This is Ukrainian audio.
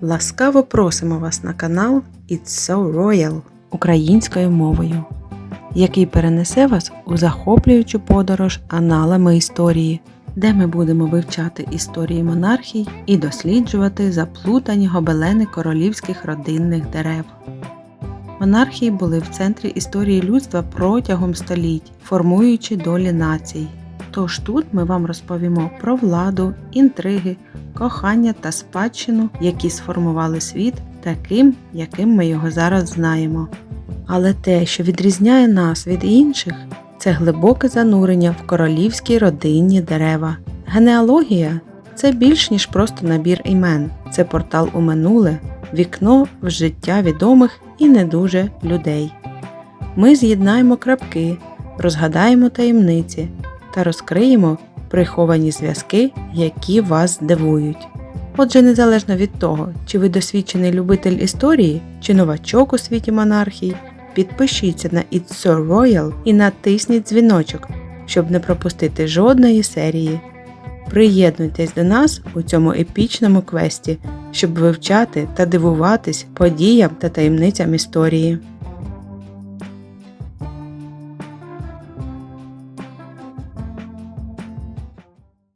Ласкаво просимо вас на канал It's So Royal українською мовою, який перенесе вас у захоплюючу подорож аналами історії, де ми будемо вивчати історії монархій і досліджувати заплутані гобелени королівських родинних дерев. Монархії були в центрі історії людства протягом століть, формуючи долі націй. Тож тут ми вам розповімо про владу, інтриги, кохання та спадщину, які сформували світ таким, яким ми його зараз знаємо. Але те, що відрізняє нас від інших, це глибоке занурення в королівські родинні дерева. Генеалогія це більш ніж просто набір імен, це портал у минуле, вікно в життя відомих і не дуже людей. Ми з'єднаємо крапки, розгадаємо таємниці та розкриємо приховані зв'язки, які вас здивують. Отже, незалежно від того, чи ви досвідчений любитель історії, чи новачок у світі монархій, підпишіться на It's So Royal і натисніть дзвіночок, щоб не пропустити жодної серії. Приєднуйтесь до нас у цьому епічному квесті, щоб вивчати та дивуватись подіям та таємницям історії.